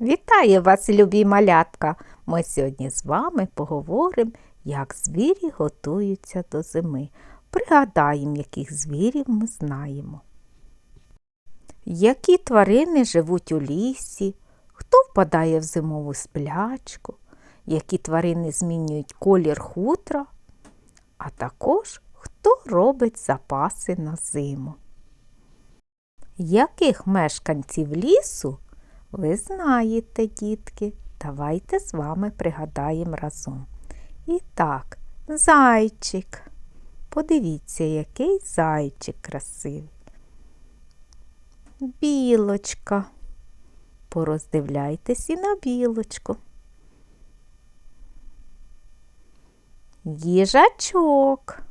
Вітаю вас, любі малятка! Ми сьогодні з вами поговоримо, як звірі готуються до зими. Пригадаємо, яких звірів ми знаємо. Які тварини живуть у лісі, хто впадає в зимову сплячку, які тварини змінюють колір хутра, а також хто робить запаси на зиму. Яких мешканців лісу ви знаєте, дітки, давайте з вами пригадаємо разом. І так, зайчик. Подивіться, який зайчик красивий. Білочка. Пороздивляйтесь і на білочку. Їжачок.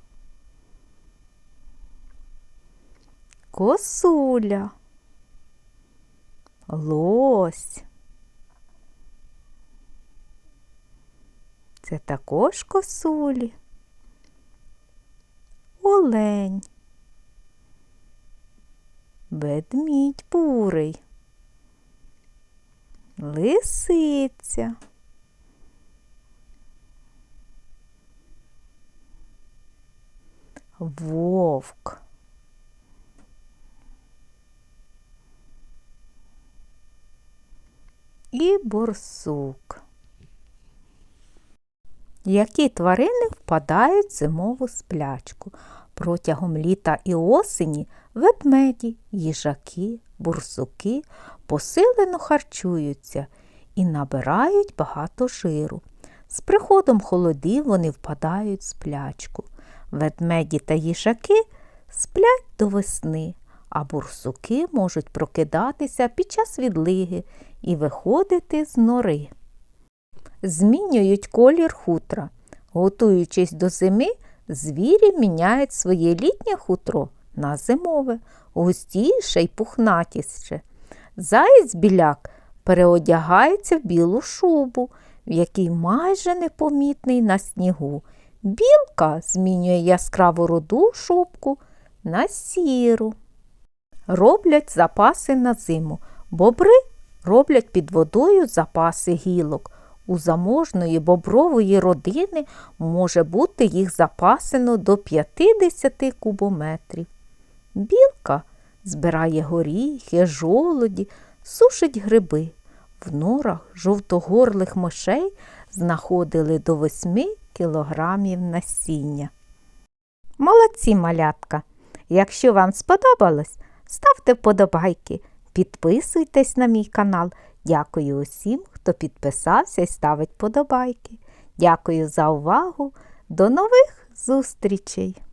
Косуля лось. Це також косулі. Олень. Ведмідь бурий. Лисиця. Вовк. І борсук. Які тварини впадають в зимову сплячку? Протягом літа і осені ведмеді, їжаки, бурсуки посилено харчуються і набирають багато жиру. З приходом холодів вони впадають в сплячку. Ведмеді та їжаки сплять до весни, а бурсуки можуть прокидатися під час відлиги і виходити з нори. Змінюють колір хутра. Готуючись до зими, звірі міняють своє літнє хутро на зимове, густіше й пухнатіше. Заєць біляк переодягається в білу шубу, в якій майже непомітний на снігу. Білка змінює яскраву руду шубку на сіру. Роблять запаси на зиму. Бобри роблять під водою запаси гілок. У заможної бобрової родини може бути їх запасено до 50 кубометрів. Білка збирає горіхи, жолоді, сушить гриби. В норах жовтогорлих мишей знаходили до 8 кілограмів насіння. Молодці малятка! Якщо вам сподобалось, ставте вподобайки. Підписуйтесь на мій канал. Дякую усім, хто підписався і ставить вподобайки. Дякую за увагу. До нових зустрічей!